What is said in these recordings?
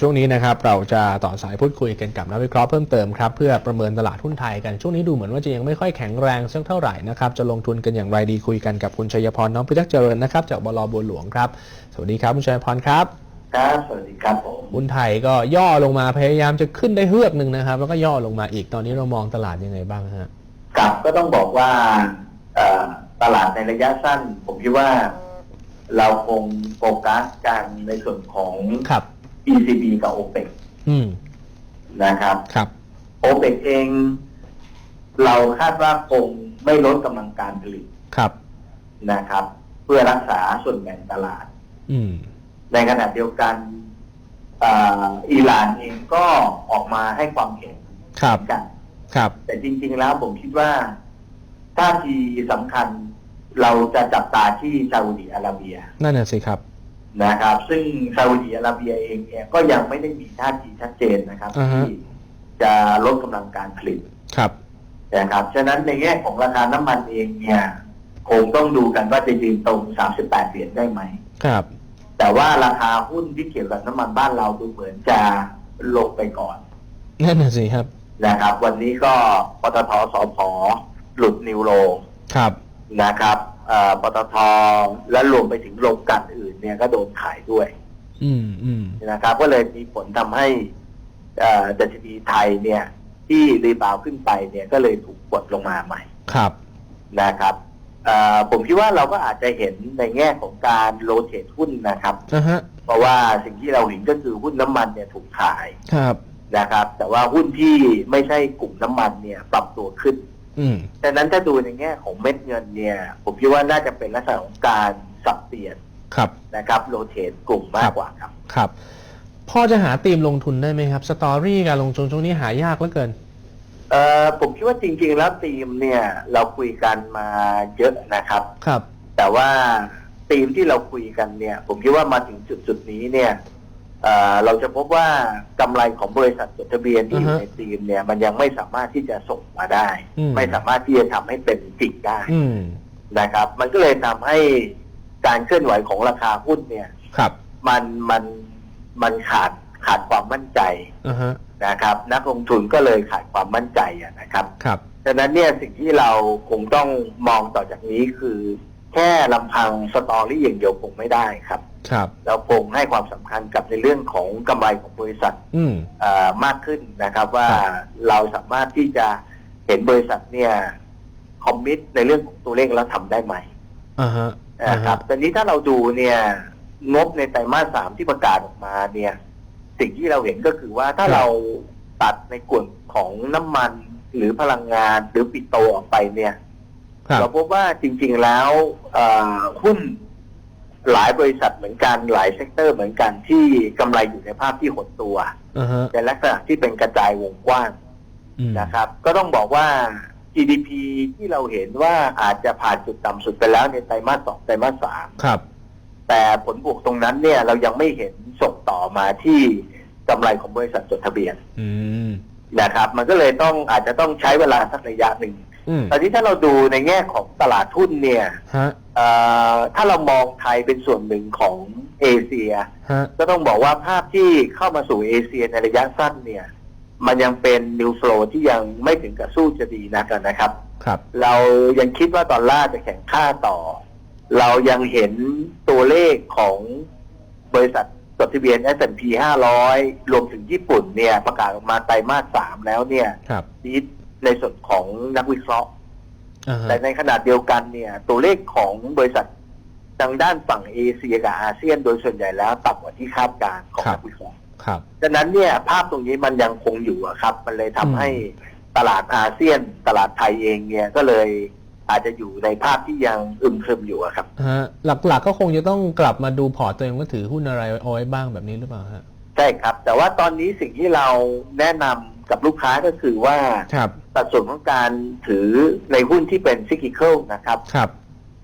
ช่วงนี้นะครับเราจะต่อสายพูดคุยกันกับนักวิเคราะห์เพิ่มเติมครับเพื่อประเมินตลาดหุ้นไทยกันช่วงนี้ดูเหมือนว่าจะยังไม่ค่อยแข็งแรงสักเท่าไหร่นะครับจะลงทุนกันอย่างไรดีคุยกันกับคุณชัยพรน้องพิทักษ์เจริญนะครับจากบลบัวหลวงครับสวัสดีครับคุณชัยพรครับครับสวัสดีครับผมหุ้นไทยก็ย่อลงมาพยายามจะขึ้นได้เฮือกหนึ่งนะครับ แล้วก็ย่อลงมาอีกตอนนี้เรามองตลาดยังไงบ้างฮะกับก็ต้องบอกว่าเอ่อตลาดในระยะสั้น ผมคิดว่าเราคงโฟกัสกันในส่วนของ ครับ ECB กับ OPEC อืมนะครับ ครับ OPEC เอง เราคาดว่าคงไม่ลดกำลังการผลิตครับ นะครับ เพื่อรักษาส่วนแบ่งตลาด อืม ในขณะเดียวกันเอ่ออิหร่านเองก็ออกมาให้ความเห็นครับเหมือนกัน ครับ แต่จริงๆแล้วผมคิดว่าท่าทีสำคัญเราจะจับตาที่ซาอุดิอาระเบีย นั่นน่ะสิครับ นะครับ ซึ่งซาอุดิอาระเบียเองเนี่ยก็ยังไม่ได้มีท่าทีชัดเจนนะครับอ่าฮะ ที่จะลดกำลังการผลิตครับ นะครับฉะนั้นในแง่ของราคาน้ำมันเองเนี่ยคงต้องดูกันว่าจะยืนตรง 38 เหรียญได้ไหม ครับ แต่ว่าราคาหุ้นที่เกี่ยวกับน้ำมันบ้านเราดูเหมือนจะลงไปก่อนนั่นน่ะสิครับ นะครับ วันนี้ก็ปตทสพหลุดนิวโร ครับ นะครับเอ่อปตทและรวมไปถึงโรงกลันอื่น เนี่ยก็โดนขายด้วย อืมอืมนะครับ ก็เลยมีผลทำให้เอ่อดัชนีไทยเนี่ย ที่รีบาวด์ขึ้นไปเนี่ยก็เลยถูกกดลงมาใหม่ครับนะครับเอ่อผมคิดว่าเราก็อาจจะเห็นในแง่ของการโรเตทหุ้นนะครับอะฮะเพราะว่าสิ่งที่เราเห็นก็คือหุ้นน้ำมันเนี่ยถูกขายครับนะครับ แต่ว่าหุ้นที่ไม่ใช่กลุ่มน้ำมันเนี่ยปรับตัวขึ้นอืมดังนั้นถ้าดูในแง่ของเม็ดเงินเนี่ย ผมคิดว่าน่าจะเป็นลักษณะของการสับเปลี่ยน ครับ นะครับโรเตทกลุ่มมากกว่าครับ ครับ พอจะหาธีมลงทุนได้ไหมครับ สตอรี่การลงทุนช่วงนี้หายากเหลือเกิน เอ่อผมคิดว่าจริงๆแล้วทีมเนี่ยเราคุยกันมาเยอะนะครับ ครับ แต่ว่าทีมที่เราคุยกันเนี่ย ผมคิดว่ามาถึงจุดจุดๆนี้เนี่ยเอ่อเราจะพบว่ากำไรของบริษัทจดทะเบียนที่อยู่อือฮะในทีมเนี่ย มันยังไม่สามารถที่จะส่งมาได้ อืม ไม่สามารถที่จะทำให้เป็นจริงได้ อืม นะครับ มันก็เลยทำให้ การเคลื่อนไหวของราคาหุ้นเนี่ย ครับ มันมันมันขาดขาดความมั่นใจอ่าฮะนะครับ นักลงทุนก็เลยขาดความมั่นใจอะนะครับ ครับ ดังนั้นเนี่ยสิ่งที่เราคงต้องมองต่อจากนี้คือ แค่ลำพังสตอรี่อย่างเดียวคงไม่ได้ครับ ครับ เราคงให้ความสำคัญกับในเรื่องของกำไรของบริษัท อืม เอ่อมากขึ้นนะครับว่าครับ เราสามารถที่จะเห็นบริษัทเนี่ยคอมมิตในเรื่องของตัวเลขแล้วทำได้ไหมอ่าฮะอ่า นะครัฮะบแต่นี้ถ้าเราดูเนี่ยงบในไตรมาสสามที่ประกาศออกมาเนี่ย สิ่งที่เราเห็นก็คือว่าถ้าเราตัดในกลุ่มของน้ำมันหรือพลังงานหรือปิโตรออกไปเนี่ยครับเราพบว่าจริง ๆแล้วเอ่อหุ้นหลายบริษัทเหมือนกันหลายเซกเตอร์เหมือนกันที่กำไรอยู่ในภาพที่หดตัวอ่าฮะในลักษณะที่เป็นกระจายวงกว้างอืมนะครับ ก็ต้องบอกว่า GDP ที่เราเห็นว่าอาจจะผ่านจุดต่ำสุดไปแล้วในไตรมาสสองไตรมาสสามครับ แต่ผลบวกตรงนั้นเนี่ยเรายังไม่เห็นส่งต่อมาที่กำไรของบริษัทจดทะเบียนอืมนะครับ มันก็เลยต้องอาจจะต้องใช้เวลาสักระยะหนึ่งอืมตอนนี้ถ้าเราดูในแง่ของตลาดหุ้นเนี่ยฮะเอ่อถ้าเรามองไทยเป็นส่วนหนึ่งของเอเชีย ฮะก็ต้องบอกว่าภาพที่เข้ามาสู่เอเชียในระยะสั้นเนี่ย มันยังเป็นนิวโฟลที่ยังไม่ถึงกับสู้จะดีนักอะนะครับ ครับ เรายังคิดว่าดอลลาร์จะแข็งค่าต่อ เรายังเห็นตัวเลขของบริษัทจดทะเบียน S&P 500 รวมถึงญี่ปุ่นเนี่ย ประกาศออกมาไตรมาสสามแล้วเนี่ยครับดีดในส่วนของนักวิเคราะห์อ่าฮะแต่ในขณะเดียวกันเนี่ย ตัวเลขของบริษัททางด้านฝั่งเอเชียกับอาเซียนโดยส่วนใหญ่แล้วต่ำกว่าที่คาดการณ์ของนักวิเคราะห์ ครับ ดังนั้นเนี่ยภาพตรงนี้มันยังคงอยู่อะครับ มันเลยทำให้ตลาดอาเซียนตลาดไทยเองเนี่ยก็เลยอาจจะอยู่ในภาพที่ยังอึมครึมอยู่อะครับฮะหลักๆก็คงจะต้องกลับมาดูพอร์ตตัวเองว่าถือหุ้นอะไรเอาไว้บ้างแบบนี้หรือเปล่าฮะใช่ครับ แต่ว่าตอนนี้สิ่งที่เราแนะนำกับลูกค้าก็คือว่าครับสัดส่วนของการถือในหุ้นที่เป็นซิกิเคิลนะครับครับ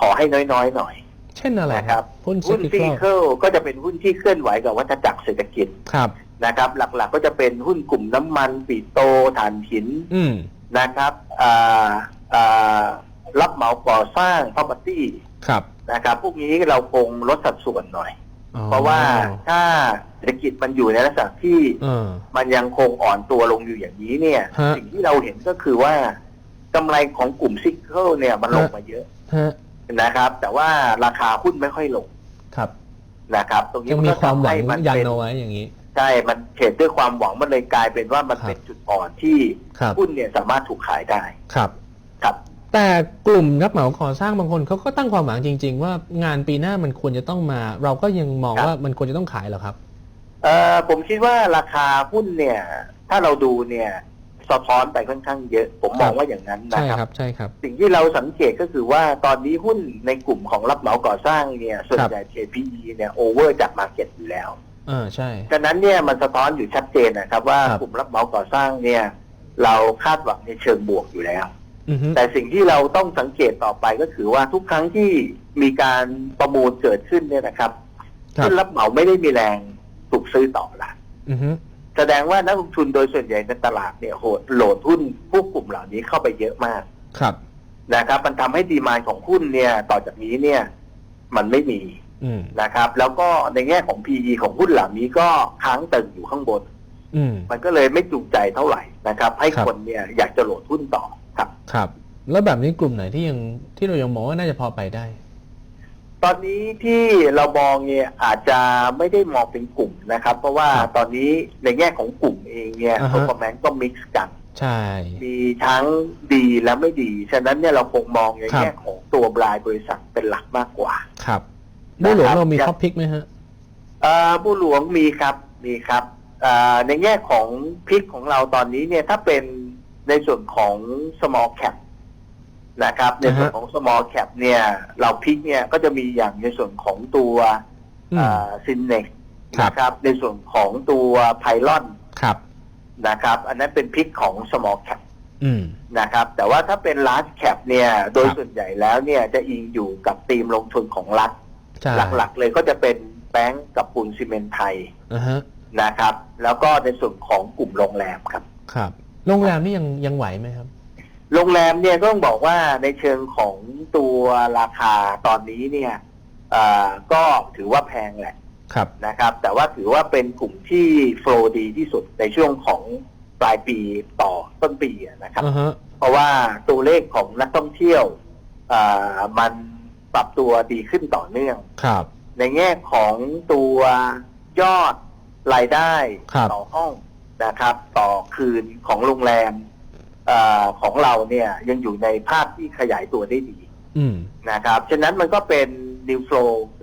ขอให้น้อยๆหน่อย เช่นอะไรนะครับหุ้นหุ้นซิซิกิกิคเคิลก็จะเป็นหุ้นที่เคลื่อนไหวกับวัฏจักรเศรษฐกิจครับนะครับ หลักๆก็จะเป็นหุ้นกลุ่มน้ำมันปิโตรถ่านหินอืมนะครับอ่าอ่ารับเหมาก่อสร้าง property ครับนะครับพวกนี้เราคงลดสัดส่วนหน่อยอ๋อเพราะว่าถ้าเศรษฐกิจมันอยู่ในลักษณะที่เออมันยังคงอ่อนตัวลงอยู่อย่างนี้เนี่ยฮะสิ่งที่เราเห็นก็คือว่ากำไรของกลุ่มซิกเกิลเนี่ยมันลงมาเยอะฮะ นะครับ แต่ว่าราคาหุ้นไม่ค่อยลงครับนะครับ ตรงนี้ยังนมีก็ความหวังทำให้มันยันเป็นเอาไว้อย่างนี้ใช่ มันเทรดด้วยความหวังมันเลยกลายเป็นว่ามันครับเป็นจุดอ่อนที่ครับหุ้นเนี่ยสามารถถูกขายได้ครับครับ แต่กลุ่มรับเหมาก่อสร้างบางคนเขาก็ตั้งความหวังจริง ๆ ว่างานปีหน้ามันควรจะต้องมา เราก็ยังมองครับว่ามันควรจะต้องขายเหรอครับ เอ่อผมคิดว่าราคาหุ้นเนี่ย ถ้าเราดูเนี่ย สะท้อนไปค่อนข้างเยอะ ผมมองครับว่าอย่างนั้นนะใช่ครับครับใช่ครับ สิ่งที่เราสังเกตก็คือว่าตอนนี้หุ้นในกลุ่มของรับเหมาก่อสร้างเนี่ยส่วนใหญ่ KPE เนี่ยโอเวอร์จากมาเก็ตอยู่แล้ว เออใช่ฉะนั้นเนี่ยมันสะท้อนอยู่ชัดเจนนะครับ ว่าครับ กลุ่มรับเหมาก่อสร้างเนี่ย เราคาดหวังในเชิงบวกอยู่แล้ว อือฮึแต่สิ่งที่เราต้องสังเกตต่อไปก็คือว่าทุกครั้งที่มีการประมูลเกิดขึ้นเนี่ยนะครับครับหุ้นรับเหมาไม่ได้มีแรงถูกซื้อต่อละ อือฮึ แสดงว่านักลงทุนโดยส่วนใหญ่ในตลาดเนี่ยโหดโหลดหุ้นพวกกลุ่มเหล่านี้เข้าไปเยอะมากครับนะครับ มันทำให้ดีมานของหุ้นเนี่ย ต่อจากนี้เนี่ย มันไม่มีอืมนะครับ แล้วก็ในแง่ของ PE ของหุ้นเหล่านี้ก็ค้างตึงอยู่ข้างบนอืมมันก็เลยไม่จูงใจเท่าไหร่นะครับ ให้ครับคนเนี่ยอยากจะโหลดหุ้นต่อครับ ครับ แล้วแบบนี้กลุ่มไหนที่ยังที่เรายังมองว่าน่าจะพอไปได้ ตอนนี้ที่เรามองเนี่ยอาจจะไม่ได้มองเป็นกลุ่มนะครับ เพราะว่าครับตอนนี้ในแง่ของกลุ่มเองเนี่ยอ่าฮะ performance ก็มิกซ์กัน ใช่ มีทั้งดีและไม่ดี ฉะนั้นเนี่ยเราคงมองในครับ แง่ของตัวบรายบริษัทเป็นหลักมากกว่า ครับบูหลวงนะครับเรามีท็อปพิกไหมฮะ เอ่อผู้หลวงมีครับมีครับเอ่อในแง่ของพิกของเราตอนนี้เนี่ยถ้าเป็นในส่วนของ small cap นะครับ ในส่วนของ small cap เนี่ยเราพิกเนี่ยก็จะมีอย่างในส่วนของตัวอืมซินเน็กครับนะครับ ในส่วนของตัวไพลอนครับนะครับ อันนั้นเป็นพิกของ small cap อืมนะครับ แต่ว่าถ้าเป็น large cap เนี่ย โดยครับส่วนใหญ่แล้วเนี่ยจะอิงอยู่กับธีมลงทุนของรัฐใช่หลักๆเลยก็จะเป็นแบงก์กับปูนซีเมนต์ไทยอ่าฮะนะครับ แล้วก็ในส่วนของกลุ่มโรงแรมครับ ครับ โรงแรมนี่ยังยังไหวไหมครับ โรงแรมเนี่ยก็ต้องบอกว่าในเชิงของตัวราคาตอนนี้เนี่ยเอ่อก็ถือว่าแพงแหละครับนะครับ แต่ว่าถือว่าเป็นกลุ่มที่โฟลว์ดีที่สุดในช่วงของปลายปีต่อต้นปีอะนะครับอ่าฮะเพราะว่าตัวเลขของนักท่องเที่ยวเอ่อมันปรับตัวดีขึ้นต่อเนื่องครับ ในแง่ของตัวยอดรายได้ครับต่อห้องนะครับ ต่อคืนของโรงแรมเออของเราเนี่ยยังอยู่ในภาพที่ขยายตัวได้ดีอืมนะครับ ฉะนั้นมันก็เป็นนิวโฟล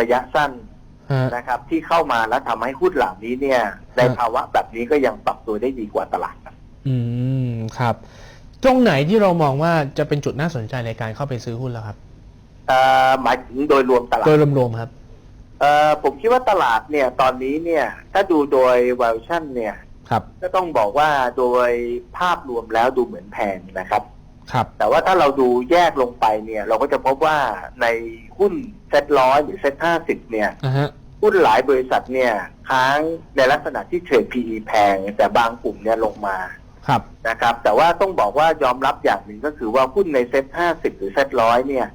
ระยะสั้นฮะนะครับ ที่เข้ามาแล้วทำให้หุ้นเหล่านี้เนี่ย ในภาวะแบบนี้ก็ยังปรับตัวได้ดีกว่าตลาดครับอืมครับ ตรงไหนที่เรามองว่าจะเป็นจุดน่าสนใจในการเข้าไปซื้อหุ้นแล้วครับเอ่อหมายถึงโดยรวมตลาด โดยรวมๆครับเอ่อผมคิดว่าตลาดเนี่ย ตอนนี้เนี่ย ถ้าดูโดย valuation เนี่ย ครับก็ต้องบอกว่าโดยภาพรวมแล้วดูเหมือนแพงนะครับครับ แต่ว่าถ้าเราดูแยกลงไปเนี่ย เราก็จะพบว่าในหุ้นเซ็ตร้อยหรือเซ็ตห้าสิบเนี่ยอ่าฮะหุ้นหลายบริษัทเนี่ยค้างในลักษณะที่เทรด PE แพง แต่บางกลุ่มเนี่ยลงมาครับนะครับ แต่ว่าต้องบอกว่ายอมรับอย่างหนึ่งก็คือว่าหุ้นในเซ็ตห้าสิบหรือเซ็ตร้อยเนี่ย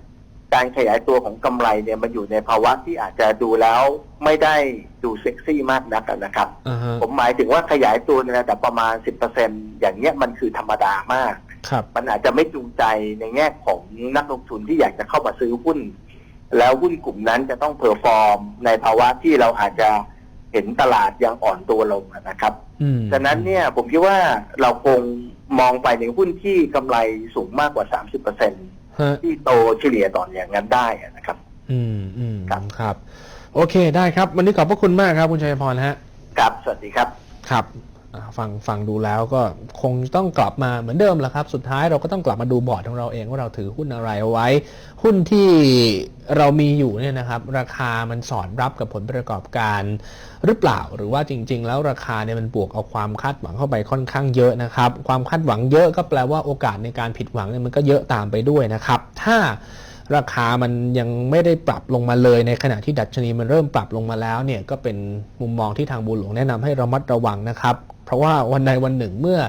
การขยายตัวของกำไรเนี่ยมันอยู่ในภาวะที่อาจจะดูแล้วไม่ได้ดูเซ็กซี่มากนักนะครับอ่าฮะผมหมายถึงว่าขยายตัวในระดับประมาณ 10%อย่างเงี้ยมันคือธรรมดามากครับมันอาจจะไม่จูงใจในแง่ของนักลงทุนที่อยากจะเข้ามาซื้อหุ้น แล้วหุ้นกลุ่มนั้นจะต้องเพอร์ฟอร์มในภาวะที่เราอาจจะเห็นตลาดยังอ่อนตัวลงนะครับอืมฉะนั้นเนี่ยผมคิดว่าเราคงมองไปในหุ้นที่กำไรสูงมากกว่า 30%ฮะ ที่โตเฉลี่ยต่ออย่างนั้นได้นะครับ อืมอืมครับครับ โอเคได้ครับ วันนี้ขอบพระคุณมากครับ คุณชัยพรฮะ ครับ สวัสดีครับ ครับอ่า ฟังฟังดูแล้วก็คงต้องกลับมาเหมือนเดิมแหละครับ สุดท้ายเราก็ต้องกลับมาดูบอร์ดของเราเองว่าเราถือหุ้นอะไรเอาไว้ หุ้นที่เรามีอยู่เนี่ยนะครับ ราคามันสอดรับกับผลประกอบการหรือเปล่า หรือว่าจริง ๆ แล้วราคาเนี่ยมันบวกเอาความคาดหวังเข้าไปค่อนข้างเยอะนะครับ ความคาดหวังเยอะก็แปลว่าโอกาสในการผิดหวังเนี่ยมันก็เยอะตามไปด้วยนะครับ ถ้าราคามันยังไม่ได้ปรับลงมาเลยในขณะที่ดัชนีมันเริ่มปรับลงมาแล้วเนี่ยก็เป็นมุมมองที่ทางบูหลวงแนะนำให้ระมัดระวังนะครับ เพราะว่าวันใดวันหนึ่งเมื่อ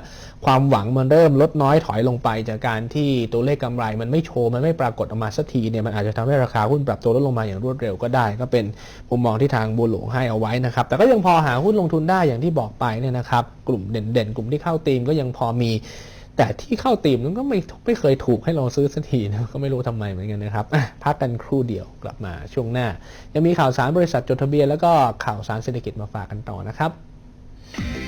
ความหวังมันเริ่มลดน้อยถอยลงไป จากการที่ตัวเลขกำไรมันไม่โชว์ มันไม่ปรากฏออกมาสักทีเนี่ยมันอาจจะทำให้ราคาหุ้นปรับตัวลดลงมาอย่างรวดเร็วก็ได้ ก็เป็นมุมมองที่ทางบัวหลวงให้เอาไว้นะครับแต่ก็ยังพอหาหุ้นลงทุนได้อย่างที่บอกไปเนี่ยนะครับกลุ่มเด่นๆ กลุ่มที่เข้าธีมก็ยังพอมีแต่ที่เข้าตีมนั้นก็ไม่ไม่เคยถูกให้เราซื้อสักทีนะก็ไม่รู้ทำไมเหมือนกันนะครับพักกันครู่เดียวกลับมาช่วงหน้า ยังมีข่าวสารบริษัทจดทะเบียนแล้วก็ข่าวสารเศรษฐกิจมาฝากกันต่อนะครับ